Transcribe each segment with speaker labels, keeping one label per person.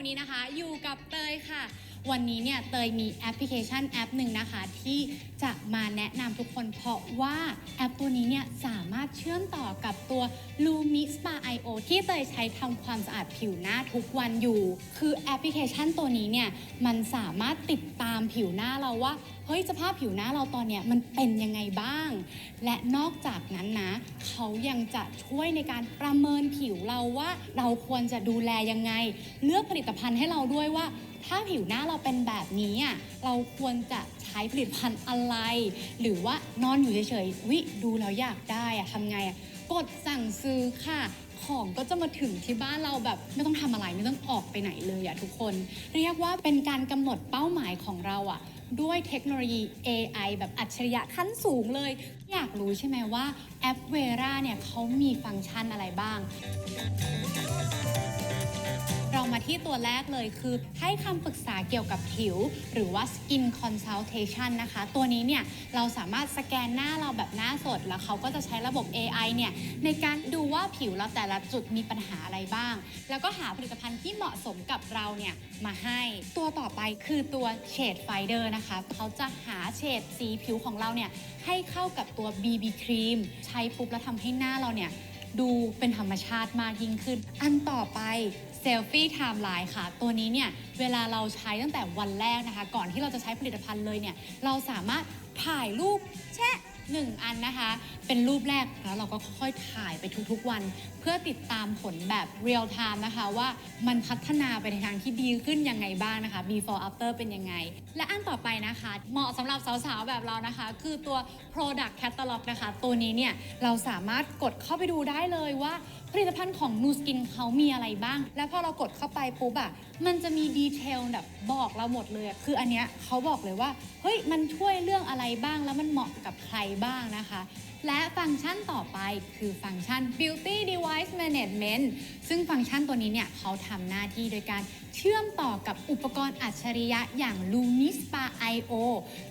Speaker 1: วันนี้นะคะ อยู่กับเตยค่ะ วันนี้เนี่ยเตยมีแอปพลิเคชันแอปหนึ่งนะคะ ที่จะมาแนะนำทุกคน เพราะว่าแอปตัวนี้เนี่ยสามารถเชื่อมต่อกับตัว Lumi Spa IO ที่เตยใช้ทำความสะอาดผิวหน้าทุกวันอยู่ คือแอปพลิเคชันตัวนี้เนี่ยมันสามารถติดตามผิวหน้าเราว่าเฮ้ยสภาพผิวหน้าเราตอนเนี้ยมันเป็นยังไงบ้าง และนอกจากนั้นนะ เขายังจะช่วยในการประเมินผิวเราว่า เราควรจะดูแลยังไง เลือกผลิตภัณฑ์ให้เราด้วยว่า ถ้าผิวหน้าเราเป็นแบบนี้อะเราควรจะใช้ผลิตภัณฑ์อะไร หรือว่านอนอยู่เฉยๆวิดูแล้วอยากได้อะทำไงอะกดสั่งซื้อค่ะของก็จะมาถึงที่บ้านเราแบบไม่ต้องทำอะไรไม่ต้องออกไปไหนเลยอะทุกคน เรียกว่าเป็นการกำหนดเป้าหมายของเราอะด้วยเทคโนโลยี AI แบบอัจฉริยะขั้นสูงเลย อยากรู้ใช่ไหมว่าแอปเวราเนี่ยเขามีฟังก์ชันอะไรบ้าง เรามาที่ตัวแรกเลยคือ ให้คำปรึกษาเกี่ยวกับผิว หรือว่า skin consultation นะคะ ตัวนี้เนี่ย เราสามารถสแกนหน้าเราแบบหน้าสด แล้วเขาก็จะใช้ระบบ AI เนี่ย ในการดูว่าผิวเราแต่ละจุดมีปัญหาอะไรบ้าง แล้วก็หาผลิตภัณฑ์ที่เหมาะสมกับเราเนี่ยมาให้ ตัวต่อไปคือตัว Shade Finder นะคะเขาจะหาเฉดสีผิวของเราเนี่ยให้เข้ากับตัว BB ครีมใช้ปุ๊บแล้วทำให้หน้าเราเนี่ยดูเป็นธรรมชาติมากยิ่งขึ้น อันต่อไปเซลฟี่ไทม์ไลน์ค่ะ ตัวนี้เนี่ยเวลาเราใช้ตั้งแต่วันแรกนะคะ ก่อนที่เราจะใช้ผลิตภัณฑ์เลยเนี่ยเราสามารถถ่ายรูปแชะ หนึ่งอันนะคะ เป็นรูปแรกแล้วเราก็ค่อยๆถ่ายไปทุกๆวัน เพื่อติดตามผลแบบเรียลไทม์นะคะ ว่ามันพัฒนาไปในทางที่ดีขึ้นยังไงบ้างนะคะ before after เป็นยังไง และอันต่อไปนะคะ เหมาะสำหรับสาวๆ แบบเรานะคะ คือตัว product catalog นะคะ ตัวนี้เนี่ยเราสามารถกดเข้าไปดูได้เลยว่าผลิตภัณฑ์ของ Nu Skin เขามีอะไรบ้าง แล้วพอเรากดเข้าไปปุ๊บอะมันจะมีดีเทลแบบบอกเราหมดเลย คืออันเนี้ยเขาบอกเลยว่า เฮ้ย มันช่วยเรื่องอะไรบ้าง แล้วมันเหมาะกับใครบ้างนะคะ และฟังก์ชันต่อไปคือฟังก์ชัน Beauty Device Management ซึ่งฟังก์ชันตัวนี้เนี่ยเขาทำหน้าที่โดยการเชื่อมต่อกับอุปกรณ์อัจฉริยะอย่าง Lumi Spa IO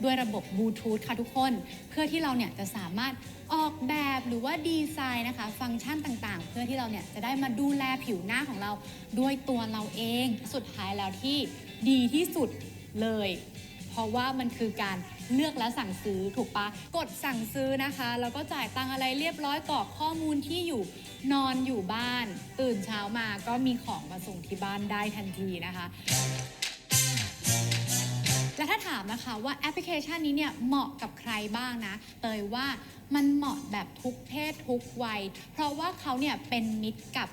Speaker 1: ด้วยระบบบลูทูธค่ะทุกคน เพื่อที่เราเนี่ยจะสามารถออกแบบหรือว่าดีไซน์นะคะ ฟังก์ชันต่างๆ เพื่อที่เราเนี่ยจะได้มาดูแลผิวหน้าของเราด้วยตัวเราเองสุดท้ายแล้วที่ดีที่สุดเลย เพราะว่ามันคือการเลือกและสั่งซื้อถูกปะกดสั่งซื้อนะคะ แล้วก็จ่ายตังอะไรเรียบร้อยกรอกข้อมูลที่อยู่นอนอยู่บ้าน ตื่นเช้ามาก็มีของมาส่งที่บ้านได้ทันทีนะคะ ถ้าถามนะคะว่าแอปพลิเคชันนี้เนี่ยเหมาะกับใครบ้างนะ เตยว่ามันเหมาะแบบทุกเพศทุกวัย เพราะว่าเขาเนี่ยเป็นมิตรกับ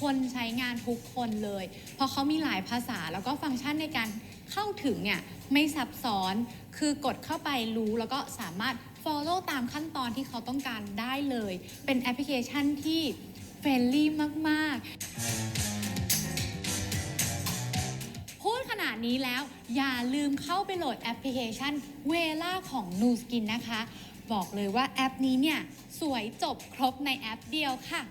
Speaker 1: คนใช้งานทุกคนเลย เพราะเขามีหลายภาษาแล้วก็ฟังก์ชันในการเข้าถึงเนี่ยไม่ซับซ้อน คือกดเข้าไปรู้แล้วก็สามารถ follow ตามขั้นตอนที่เขาต้องการได้เลย เป็นแอปพลิเคชันที่เฟรนลี่มาก ๆ นาดนี้แล้ว อย่าลืมเข้าไปโหลดแอปพลิเคชันเวล่าของ Nu Skin นะคะ บอกเลยว่าแอปนี้เนี่ย สวยจบครบในแอปเดียวค่ะ